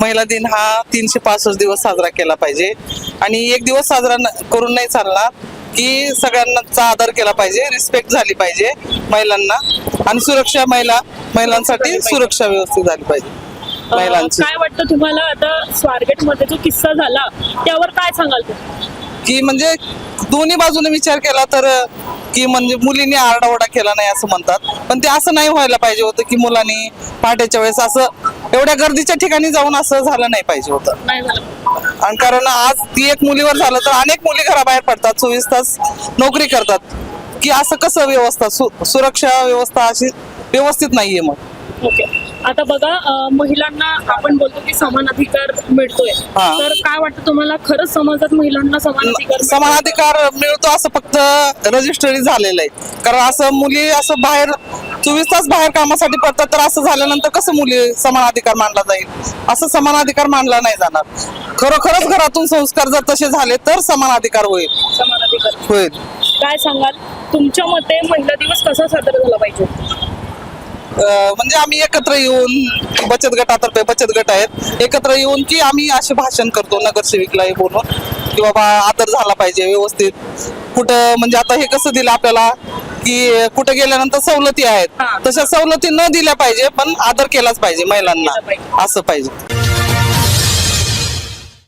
महिला दिन हा तीनशे पासष्ट दिवस साजरा केला पाहिजे. आणि एक दिवस साजरा करून नाही चालणार की सगळ्यांचा आदर केला पाहिजे रिस्पेक्ट झाली पाहिजे महिलांना. आणि सुरक्षा महिला महिलांसाठी सुरक्षा व्यवस्थित झाली पाहिजे. महिलांची. काय वाटतं तुम्हाला आता स्वारगेटमध्ये जो किस्सा झाला त्यावर काय सांगाल तुम्ही? की म्हणजे दोन्ही बाजूने विचार केला तर की म्हणजे मुलींनी आरडाओरडा केला नाही असं म्हणतात. पण ते असं नाही व्हायला पाहिजे होतं की मुलांनी पहाटेच्या वेळेस असं एवढ्या गर्दीच्या ठिकाणी जाऊन असं झालं नाही पाहिजे होतं. नाही झालं. आणि कारण आज ती एक मुलीवर झालं तर अनेक मुली घराबाहेर पडतात चोवीस तास नोकरी करतात. की असं कसं व्यवस्था सु- सुरक्षा व्यवस्था अशी व्यवस्थित नाहीये मग. ओके. आता बघा महिलांना आपण बोलतो की समान अधिकार मिळतोय. तर काय वाटतं तुम्हाला? खरंच समाजात महिलांना समान अधिकार? समान अधिकार मिळतो असं फक्त रजिस्ट्री झालेलं आहे. कारण असं मुली असं बाहेर चोवीस तास बाहेर कामासाठी पडतात तर असं झाल्यानंतर कसं मुली समान अधिकार मानला जाईल? असं समान अधिकार मानला नाही जाणार. खरोखरच घरातून संस्कार जर तसे झाले तर समान अधिकार होईल. समान अधिकार. होईल. काय सांगाल? तुमच्या मते महिला दिवस कसा साजरा झाला पाहिजे? म्हणजे आम्ही एकत्र येऊन बचत गटातर्फे बचत गट आहेत. एकत्र येऊन की आम्ही असे भाषण करतो नगरसेविकला हे बोलून की बाबा आदर झाला पाहिजे व्यवस्थित. कुठं म्हणजे आता हे कसं दिलं आपल्याला की कुठं गेल्यानंतर सवलती आहेत. तशा सवलती न दिल्या पाहिजे पण आदर केलाच पाहिजे महिलांना. असं पाहिजे.